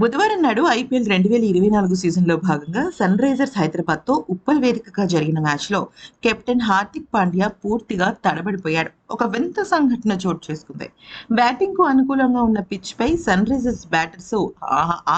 బుధవారం నాడు ఐపీఎల్ రెండు వేల ఇరవై నాలుగు సీజన్లో భాగంగా సన్ రైజర్స్ హైదరాబాద్తో ఉప్పల్ వేదికగా జరిగిన మ్యాచ్లో కెప్టెన్ హార్దిక్ పాండ్యా పూర్తిగా తడబడిపోయాడు. ఒక వింత సంఘటన చోటు చేసుకుంది. బ్యాటింగ్కు అనుకూలంగా ఉన్న పిచ్పై సన్ రైజర్స్ బ్యాటర్స్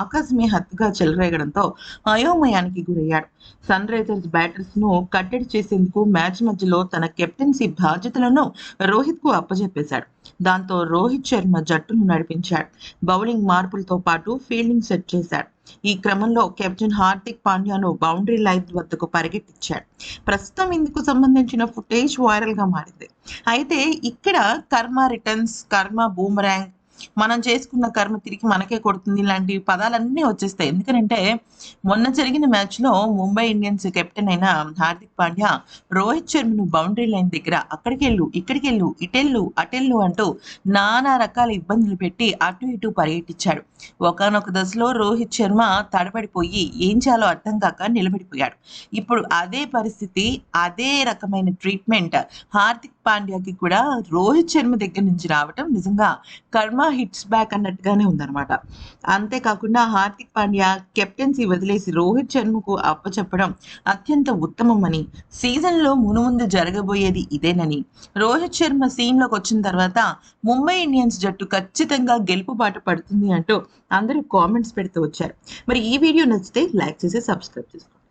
ఆకాశమే హత్తుగా చెలరేగడంతో అయోమయానికి గురయ్యాడు. సన్ రైజర్స్ బ్యాటర్స్ను కట్టడి చేసేందుకు మ్యాచ్ మధ్యలో తన కెప్టెన్సీ బాధ్యతలను రోహిత్కు అప్పజెప్పేశాడు. దాంతో రోహిత్ శర్మ జట్టును నడిపించాడు. బౌలింగ్ మార్పులతో పాటు ఫీల్డింగ్ సెట్ చేశాడు. ఈ క్రమంలో కెప్టెన్ హార్దిక్ పాండ్యాను బౌండరీ లైన్ వద్దకు పరిగెట్టించాడు ప్రస్తుతం ఇందుకు సంబంధించిన ఫుటేజ్ వైరల్గా మారింది. అయితే ఇక్కడ కర్మ రిటర్న్స్ కర్మ బూమరాంగ్ మనం చేసుకున్న కర్మ తిరిగి మనకే కొడుతుంది. ఇలాంటి పదాలన్నీ వచ్చేస్తాయి. ఎందుకంటే మొన్న జరిగిన మ్యాచ్లో ముంబై ఇండియన్స్ కెప్టెన్ అయిన హార్దిక్ పాండ్యా రోహిత్ శర్మను బౌండరీ లైన్ దగ్గర అక్కడికి వెళ్ళు ఇక్కడికి వెళ్ళు ఇటెళ్ళు అటెళ్ళు అంటూ నానా రకాల ఇబ్బందులు పెట్టి అటు ఇటు పరిగెట్టించాడు ఒకనొక దశలో రోహిత్ శర్మ తడబడిపోయి ఏం చేయాలో అర్థం కాక నిలబడిపోయాడు. ఇప్పుడు అదే పరిస్థితి అదే రకమైన ట్రీట్మెంట్ హార్దిక్ పాండ్యాకి కూడా రోహిత్ శర్మ దగ్గర నుంచి రావటం నిజంగా కర్మ హిట్స్ బ్యాక్ అన్నట్టుగానే ఉందన్నమాట. అంతేకాకుండా హార్దిక్ పాండ్యా కెప్టెన్సీ వదిలేసి రోహిత్ శర్మకు అప్పచెప్పడం అత్యంత ఉత్తమమని సీజన్లో మునుముందు జరగబోయేది ఇదేనని. రోహిత్ శర్మ సీన్లోకి వచ్చిన తర్వాత ముంబై ఇండియన్స్ జట్టు ఖచ్చితంగా గెలుపు బాట పడుతుంది అంటూ అందరూ కామెంట్స్ పెడుతూ వచ్చారు. మరి ఈ వీడియో నచ్చితే లైక్ చేసి సబ్స్క్రైబ్ చేసుకోండి.